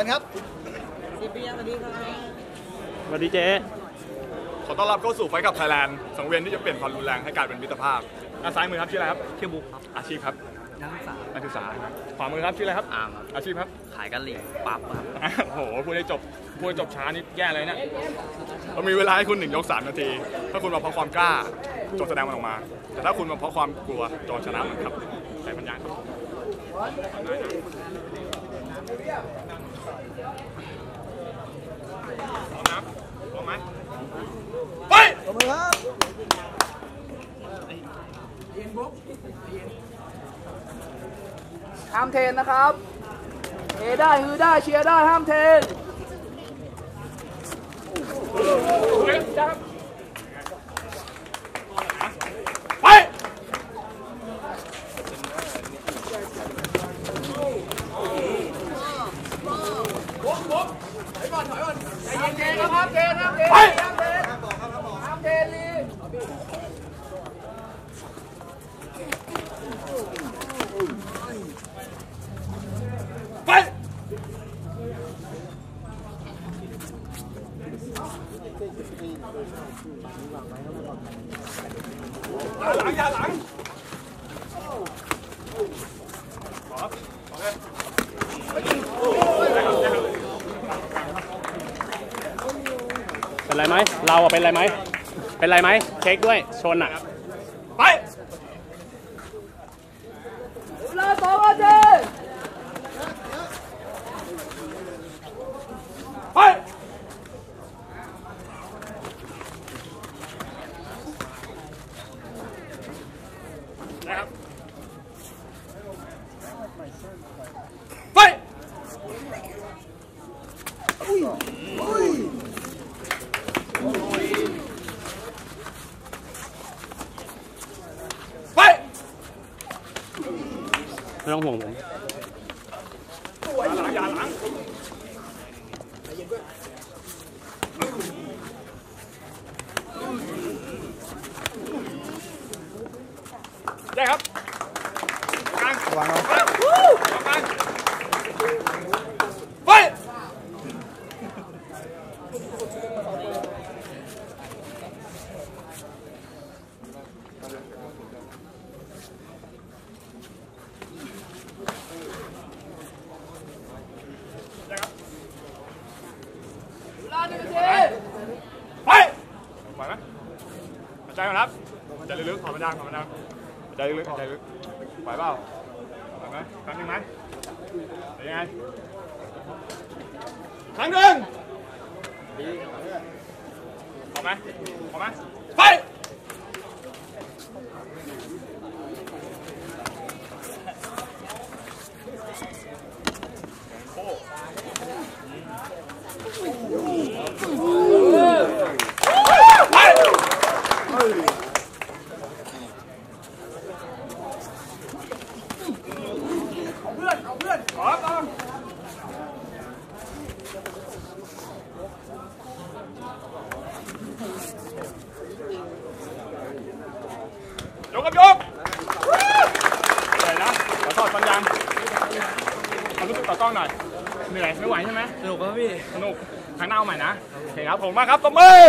ชิญครับสวัสดีเจ๊ขอต้อนรับเข้าสู่ไฟกับไทยแลนด์สังเวียนที่จะเปลี่ยนความรุนแรงให้กลายเป็นมิตรภาพด้านซ้ายมือครับชื่ออะไรครับชื่อบุ๊กครับอาชีพครับนักศึกษานักศึกษาขวามือครับชื่ออะไรครับอาร์มครับอาชีพครับขายกะหรี่ปั๊บครับโอ้โหพูดให้จบพูดให้จบช้านี่แย่เลยเนี่ยเรามีเวลาให้คุณหนึ่งยกสามนาที ถ้าคุณมาเพราะความกล้าจงแสดงมันออกมา แต่ถ้าคุณมาเพราะความกลัวจงชนะมันครับใส่ปัญญาครับ พร้อมนะพร้อมไหมไปตบมือครับห้ามเทนนะครับ เทได้ฮือได้เชียร์ได้ห้ามเทน เทนนะครับเทนห้ามเทนไปห้ามเทนห้ามเทนลีไปหลังอย่าหลังขอขอเลย เป็นไรไหมเราอะเป็นไรไหมเป็นไรไหมเช็คด้วยชนอะไป เวลาสองนาที ไปนะครับไปไป ไม่ต้องห่วงผมได้ครับกลางวางเอา กลางกลางไปได้ครับ เวลาหนึ่งนาที ไปไหวไหมหายใจก่อนครับหายใจลึกๆขอมันดังขอมันดังหายใจลึกๆหายใจลึกไหวเปล่าไหวไหมครั้งหนึ่งไหมเป็นยังไงครั้งหนึ่งพอไหมพอไหมไปโอ้ไปเอาเพื่อน เอาเพื่อนขอตามย กกับยกเหนื่อยนะขอถอดฟันยางความรู้สึกต่อกล้องหน่อย เหนื่อยไม่ไหวใช่ไหมสนุกครับพี่ สนุกครั้งหน้าเอาใหม่นะโอเคครับผมมากครับตบมือ